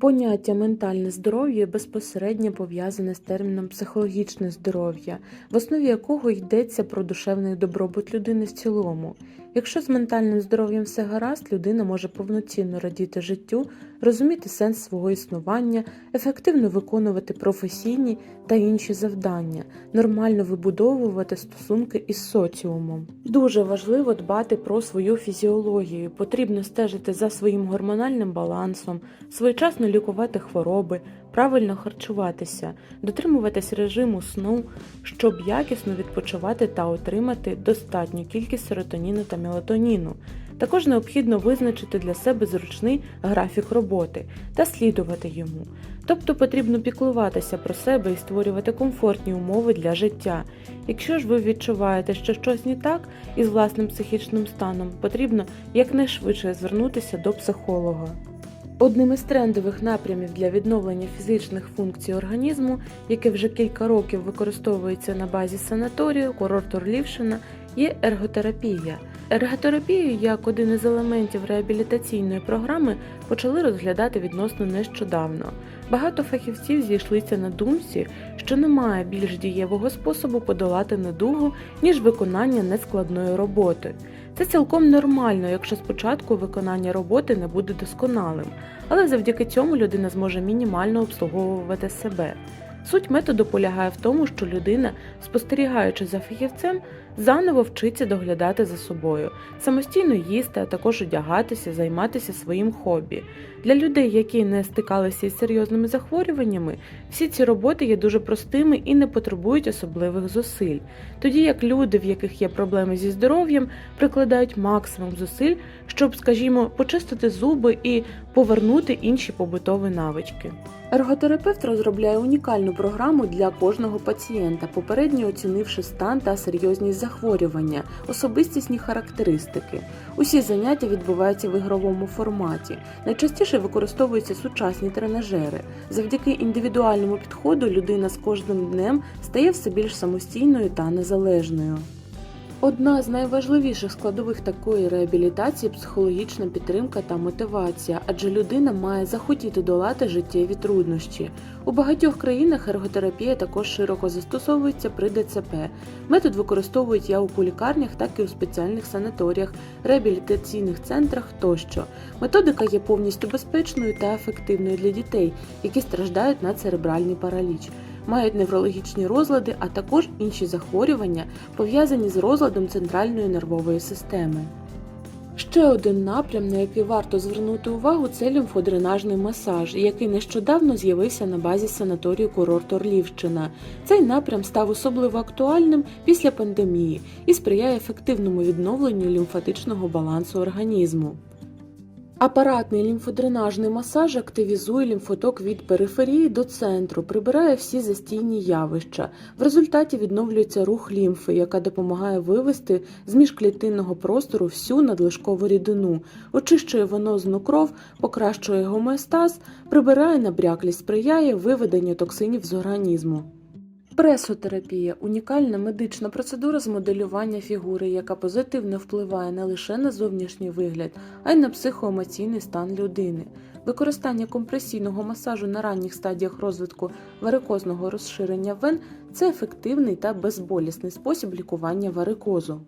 Поняття ментальне здоров'я безпосередньо пов'язане з терміном психологічне здоров'я, в основі якого йдеться про душевний добробут людини в цілому. Якщо з ментальним здоров'ям все гаразд, людина може повноцінно радіти життю, розуміти сенс свого існування, ефективно виконувати професійні та інші завдання, нормально вибудовувати стосунки із соціумом. Дуже важливо дбати про свою фізіологію. Потрібно стежити за своїм гормональним балансом, своєчасно лікувати хвороби, правильно харчуватися, дотримуватись режиму сну, щоб якісно відпочивати та отримати достатню кількість серотоніну та мелатоніну. Також необхідно визначити для себе зручний графік роботи та слідувати йому. Тобто потрібно піклуватися про себе і створювати комфортні умови для життя. Якщо ж ви відчуваєте, що щось не так із власним психічним станом, потрібно якнайшвидше звернутися до психолога. Одним із трендових напрямів для відновлення фізичних функцій організму, яке вже кілька років використовується на базі санаторію, курорту Орлівщина, є ерготерапія. Ерготерапію як один із елементів реабілітаційної програми почали розглядати відносно нещодавно. Багато фахівців зійшлися на думці, що немає більш дієвого способу подолати недугу, ніж виконання нескладної роботи. Це цілком нормально, якщо спочатку виконання роботи не буде досконалим, але завдяки цьому людина зможе мінімально обслуговувати себе. Суть методу полягає в тому, що людина, спостерігаючи за фахівцем, заново вчиться доглядати за собою, самостійно їсти, а також одягатися, займатися своїм хобі. Для людей, які не стикалися із серйозними захворюваннями, всі ці роботи є дуже простими і не потребують особливих зусиль, тоді як люди, в яких є проблеми зі здоров'ям, прикладають максимум зусиль, щоб, скажімо, почистити зуби і повернути інші побутові навички. Ерготерапевт розробляє унікальну програму для кожного пацієнта, попередньо оцінивши стан та серйозність захворювання, особистісні характеристики. Усі заняття відбуваються в ігровому форматі. Найчастіше використовуються сучасні тренажери. Завдяки індивідуальному підходу людина з кожним днем стає все більш самостійною та незалежною. Одна з найважливіших складових такої реабілітації психологічна підтримка та мотивація, адже людина має захотіти долати життєві труднощі. У багатьох країнах ерготерапія також широко застосовується при ДЦП. Метод використовують як у лікарнях, так і у спеціальних санаторіях, реабілітаційних центрах тощо. Методика є повністю безпечною та ефективною для дітей, які страждають на церебральний параліч мають неврологічні розлади, а також інші захворювання, пов'язані з розладом центральної нервової системи. Ще один напрям, на який варто звернути увагу, це лімфодренажний масаж, який нещодавно з'явився на базі санаторію курорт Орлівщина. Цей напрям став особливо актуальним після пандемії і сприяє ефективному відновленню лімфатичного балансу організму. Апаратний лімфодренажний масаж активізує лімфоток від периферії до центру, прибирає всі застійні явища. В результаті відновлюється рух лімфи, яка допомагає вивести з міжклітинного простору всю надлишкову рідину, очищує венозну кров, покращує гомеостаз, прибирає набряклість, сприяє виведенню токсинів з організму. Пресотерапія унікальна медична процедура з моделювання фігури, яка позитивно впливає не лише на зовнішній вигляд, а й на психоемоційний стан людини. Використання компресійного масажу на ранніх стадіях розвитку варикозного розширення вен це ефективний та безболісний спосіб лікування варикозу.